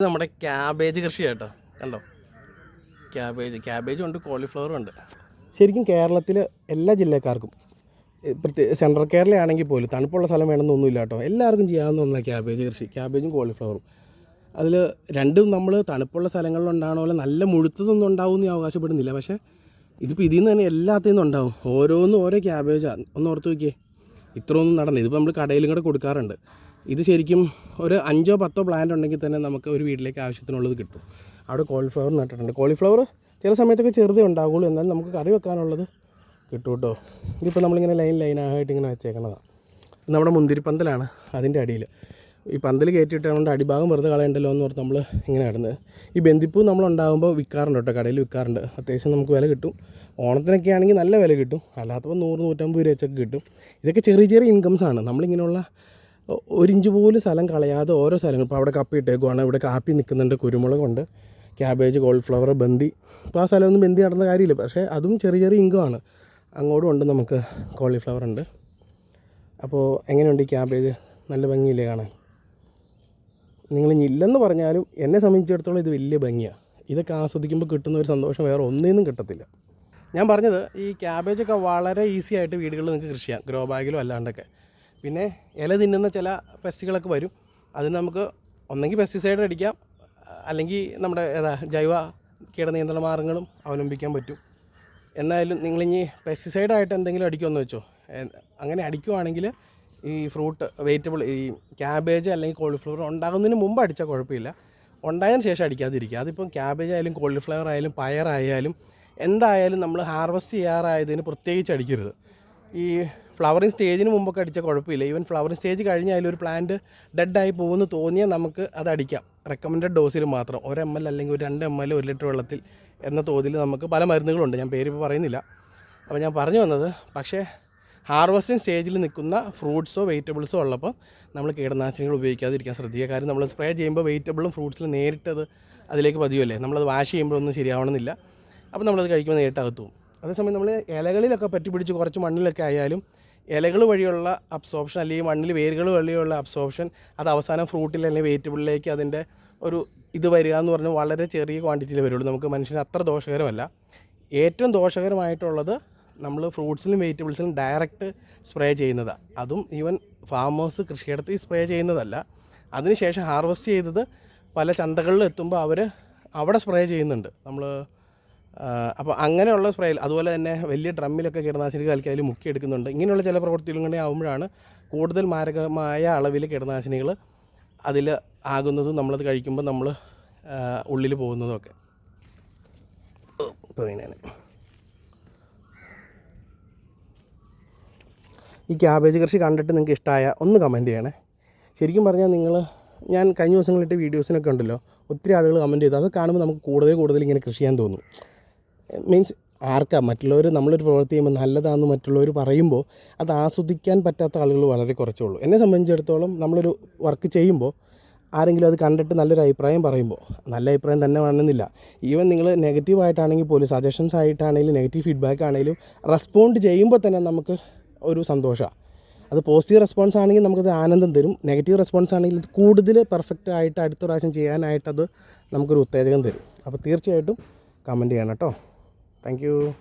ഇത് നമ്മുടെ ക്യാബേജ് കൃഷി കേട്ടോ കണ്ടോ? ക്യാബേജ് ക്യാബേജും ഉണ്ട് കോളിഫ്ലവറും ഉണ്ട്. ശരിക്കും കേരളത്തിൽ എല്ലാ ജില്ലക്കാർക്കും പ്രത്യേക സെൻട്രൽ കേരളയാണെങ്കിൽ പോലും തണുപ്പുള്ള സ്ഥലം വേണമെന്നൊന്നുമില്ല കേട്ടോ. എല്ലാവർക്കും ചെയ്യാവുന്ന ഒന്നാണ് ക്യാബേജ് കൃഷി ക്യാബേജും കോളിഫ്ലവറും. അതിൽ രണ്ടും നമ്മൾ തണുപ്പുള്ള സ്ഥലങ്ങളിലുണ്ടാകണ പോലെ നല്ല മുഴുത്തതൊന്നും ഉണ്ടാവും ഞാൻ അവകാശപ്പെടുന്നില്ല. പക്ഷേ ഇതിപ്പോൾ ഇതിൽ നിന്ന് തന്നെ എല്ലാത്തിൽ നിന്നും ഉണ്ടാവും. ഓരോന്നും ഓരോ ക്യാബേജാണ് ഒന്ന് ഓർത്ത് നോക്കിയേ ഇത്രയൊന്നും നടന്നു ഇതിപ്പോൾ നമ്മൾ കടയിലും കൂടെ കൊടുക്കാറുണ്ട്. ഇത് ശരിക്കും ഒരു അഞ്ചോ പത്തോ പ്ലാന്റ് ഉണ്ടെങ്കിൽ തന്നെ നമുക്ക് ഒരു വീട്ടിലേക്ക് ആവശ്യത്തിനുള്ളത് കിട്ടും. അവിടെ കോളിഫ്ലവർ നട്ടിട്ടുണ്ട്. കോളിഫ്ലവർ ചില സമയത്തൊക്കെ ചെറുതേ ഉണ്ടാവുകയുള്ളൂ എന്നാലും നമുക്ക് കറി വെക്കാനുള്ളത് കിട്ടും കേട്ടോ. ഇതിപ്പോൾ നമ്മളിങ്ങനെ ലൈൻ ലൈനായിട്ട് ഇങ്ങനെ വെച്ചേക്കണതാണ് നമ്മുടെ മുന്തിരിപ്പന്തലാണ് അതിന്റെ അടിയിൽ. ഈ പന്തൽ കയറ്റിയിട്ടാണ് അടിഭാഗം വെറുതെ കളയണ്ടല്ലോ എന്ന് ഓർത്ത് നമ്മൾ ഇങ്ങനെ ഇടുന്നത്. ഈ ബന്ദിപ്പൂ നമ്മൾ ഉണ്ടാകുമ്പോൾ വിൽക്കാറുണ്ട് കേട്ടോ. കടയിൽ വിൽക്കാറുണ്ട് അത്യാവശ്യം നമുക്ക് വില കിട്ടും. ഓണത്തിനൊക്കെ ആണെങ്കിൽ നല്ല വില കിട്ടും. അല്ലാത്തപ്പോൾ നൂറ് നൂറ്റമ്പത് രൂപ വെച്ചൊക്കെ കിട്ടും. ഇതൊക്കെ ചെറിയ ചെറിയ ഇൻകംസ് ആണ്. നമ്മളിങ്ങനെയുള്ള ഒ- ഒരു ഇഞ്ച് പോലും സ്ഥലം കളയാതെ ഓരോ സ്ഥലങ്ങൾ. ഇപ്പോൾ അവിടെ കപ്പി ഇട്ടേക്കുവാണ്. ഇവിടെ കാപ്പി നിൽക്കുന്നുണ്ട് കുരുമുളകുണ്ട് ക്യാബേജ് കോൾഫ്ലവർ ബന്ദി ഇപ്പോൾ ആ സ്ഥലമൊന്നും ബന്ദി നടന്ന കാര്യമില്ല. പക്ഷേ അതും ചെറിയ ചെറിയ ഇങ്കമാണ് അങ്ങോട്ടും ഉണ്ട് നമുക്ക് കോളിഫ്ലവർ ഉണ്ട്. അപ്പോൾ എങ്ങനെയുണ്ട് ഈ ക്യാബേജ്? നല്ല ഭംഗിയില്ലേ കാണാൻ? നിങ്ങൾ ഇല്ലെന്ന് പറഞ്ഞാലും എന്നെ സംബന്ധിച്ചിടത്തോളം ഇത് വലിയ ഭംഗിയാണ് ഇതൊക്കെ ആസ്വദിക്കുമ്പോൾ കിട്ടുന്ന ഒരു സന്തോഷം വേറെ ഒന്നിനും കിട്ടത്തില്ല. ഞാൻ പറഞ്ഞത് ഈ ക്യാബേജൊക്കെ വളരെ ഈസി ആയിട്ട് വീടുകളിൽ നിങ്ങൾക്ക് കൃഷി ചെയ്യാം. ഗ്രോ ബാഗിലും അല്ലാണ്ടൊക്കെ. പിന്നെ ഇല തിന്നുന്ന ചില പെസ്റ്റുകളൊക്കെ വരും. അതിന് നമുക്ക് ഒന്നെങ്കിൽ പെസ്റ്റിസൈഡ് അടിക്കാം. അല്ലെങ്കിൽ നമ്മുടെ ഏതാ ജൈവ കീടനിയന്ത്രണ മാർഗങ്ങളും അവലംബിക്കാൻ പറ്റും. എന്നാലും നിങ്ങളിനി പെസ്റ്റിസൈഡായിട്ട് എന്തെങ്കിലും അടിക്കുമെന്ന് വെച്ചോ. അങ്ങനെ അടിക്കുവാണെങ്കിൽ ഈ ഫ്രൂട്ട് വെജിറ്റബിൾ ഈ ക്യാബേജ് അല്ലെങ്കിൽ കോളിഫ്ലവർ ഉണ്ടാകുന്നതിന് മുമ്പ് അടിച്ചാൽ കുഴപ്പമില്ല. ഉണ്ടായതിന് ശേഷം അടിക്കാതിരിക്കുക. അതിപ്പം ക്യാബേജ് ആയാലും കോളിഫ്ലവർ ആയാലും പയറായാലും എന്തായാലും നമ്മൾ ഹാർവസ്റ്റ് ചെയ്യാറായതിന് പ്രത്യേകിച്ച് അടിക്കരുത്. ഈ ഫ്ലവറിങ് സ്റ്റേജിന് മുമ്പൊക്കെ അടിച്ചാൽ കുഴപ്പമില്ല. ഈവൻ ഫ്ലവറിങ് സ്റ്റേജ് കഴിഞ്ഞ് ഒരു പ്ലാന്റ് ഡെഡായി പോകുമെന്ന് തോന്നിയാൽ നമുക്ക് അത് അടിക്കാം. റെക്കമെൻഡഡ് ഡോസിൽ മാത്രം. ഒരു എം എൽ അല്ലെങ്കിൽ ഒരു രണ്ട് എം എൽ ഒരു ലിറ്റർ വെള്ളത്തിൽ എന്ന തോതിൽ നമുക്ക് പല മരുന്നുകളുണ്ട്. ഞാൻ പേരിപ്പോൾ പറയുന്നില്ല. അപ്പോൾ ഞാൻ പറഞ്ഞു വന്നത് പക്ഷേ ഹാർവസ്റ്റിംഗ് സ്റ്റേജിൽ നിൽക്കുന്ന ഫ്രൂട്ട്സോ വെജിറ്റബിൾസോ ഉള്ളപ്പോൾ നമ്മൾ കീടനാശിനികൾ ഉപയോഗിക്കാതിരിക്കാൻ ശ്രദ്ധിക്കുക. കാര്യം നമ്മൾ സ്പ്രേ ചെയ്യുമ്പോൾ വെജിറ്റബിളും ഫ്രൂട്ട്സിലും നേരിട്ടത് അതിലേക്ക് പതിയുമല്ലേ? നമ്മളത് വാഷ് ചെയ്യുമ്പോൾ ഒന്നും ശരിയാവണമെന്നില്ല. അപ്പോൾ നമ്മളത് കഴിക്കുമ്പോൾ നേരിട്ടകത്തും അതേസമയം നമ്മൾ ഇലകളിലൊക്കെ പറ്റി പിടിച്ച് കുറച്ച് മണ്ണിലൊക്കെ ആയാലും ഇലകൾ വഴിയുള്ള അബ്സോർപ്ഷൻ അല്ലെങ്കിൽ മണ്ണിൽ വേരുകൾ വഴിയുള്ള അബ്സോർപ്ഷൻ അത് അവസാനം ഫ്രൂട്ടിൽ അല്ലെങ്കിൽ വെജിറ്റബിളിലേക്ക് അതിന്റെ ഒരു ഇത് വരിക എന്ന് പറഞ്ഞാൽ വളരെ ചെറിയ ക്വാണ്ടിറ്റിയിൽ വരുള്ളൂ. നമുക്ക് മനുഷ്യന് അത്ര ദോഷകരമല്ല. ഏറ്റവും ദോഷകരമായിട്ടുള്ളത് നമ്മൾ ഫ്രൂട്ട്സിലും വെജിറ്റബിൾസിലും ഡയറക്റ്റ് സ്പ്രേ ചെയ്യുന്നതാണ് അതും ഈവൻ ഫാമേഴ്സ് കൃഷിയിടത്തിൽ സ്പ്രേ ചെയ്യുന്നതല്ല. അതിനുശേഷം ഹാർവെസ്റ്റ് ചെയ്തത് പല ചന്തകളിൽ എത്തുമ്പോൾ അവർ അവിടെ സ്പ്രേ ചെയ്യുന്നുണ്ട്. നമ്മൾ അപ്പോൾ അങ്ങനെയുള്ള സ്പ്രേ അതുപോലെ തന്നെ വലിയ ഡ്രമ്മിലൊക്കെ കീടനാശിനി കലക്കി അതിൽ മുക്കിയെടുക്കുന്നുണ്ട് ഇങ്ങനെയുള്ള ചില പ്രവൃത്തികളും കൂടി ആകുമ്പോഴാണ് കൂടുതൽ മാരകമായ അളവിൽ കീടനാശിനികൾ അതിൽ ആകുന്നതും നമ്മളത് കഴിക്കുമ്പോൾ നമ്മൾ ഉള്ളിൽ പോകുന്നതും ഒക്കെ. ഈ ക്യാബേജ് കൃഷി കണ്ടിട്ട് നിങ്ങൾക്ക് ഇഷ്ടമായ ഒന്ന് കമന്റ് ചെയ്യണേ. ശരിക്കും പറഞ്ഞാൽ നിങ്ങൾ ഞാൻ കഴിഞ്ഞ ദിവസങ്ങളിട്ട് വീഡിയോസിനൊക്കെ ഉണ്ടല്ലോ ഒത്തിരി ആളുകൾ കമന്റ് ചെയ്തു. അത് കാണുമ്പോൾ നമുക്ക് കൂടുതൽ കൂടുതൽ ഇങ്ങനെ കൃഷി ചെയ്യാൻ തോന്നും. മീൻസ് ആർക്കാ? മറ്റുള്ളവർ നമ്മളൊരു പ്രവൃത്തി ചെയ്യുമ്പോൾ നല്ലതാണെന്ന് മറ്റുള്ളവർ പറയുമ്പോൾ അത് ആസ്വദിക്കാൻ പറ്റാത്ത ആളുകൾ വളരെ കുറച്ചേ ഉള്ളൂ എന്നെ സംബന്ധിച്ചിടത്തോളം നമ്മളൊരു വർക്ക് ചെയ്യുമ്പോൾ ആരെങ്കിലും അത് കണ്ടിട്ട് നല്ലൊരു അഭിപ്രായം പറയുമ്പോൾ നല്ല അഭിപ്രായം തന്നെ വേണമെന്നില്ല. ഈവൻ നിങ്ങൾ നെഗറ്റീവ് ആയിട്ടാണെങ്കിൽ പോലും സജഷൻസ് ആയിട്ടാണെങ്കിലും നെഗറ്റീവ് ഫീഡ്ബാക്ക് ആണെങ്കിലും റെസ്പോണ്ട് ചെയ്യുമ്പോൾ തന്നെ നമുക്ക് ഒരു സന്തോഷമാണ് അത് പോസിറ്റീവ് റെസ്പോൺസ് ആണെങ്കിൽ നമുക്കത് ആനന്ദം തരും. നെഗറ്റീവ് റെസ്പോൺസ് ആണെങ്കിൽ കൂടുതൽ പെർഫെക്റ്റ് ആയിട്ട് അടുത്ത പ്രാവശ്യം ചെയ്യാനായിട്ടത് നമുക്കൊരു ഉത്തേജകം തരും. അപ്പോൾ തീർച്ചയായിട്ടും കമന്റ് ചെയ്യണം കേട്ടോ. Thank you.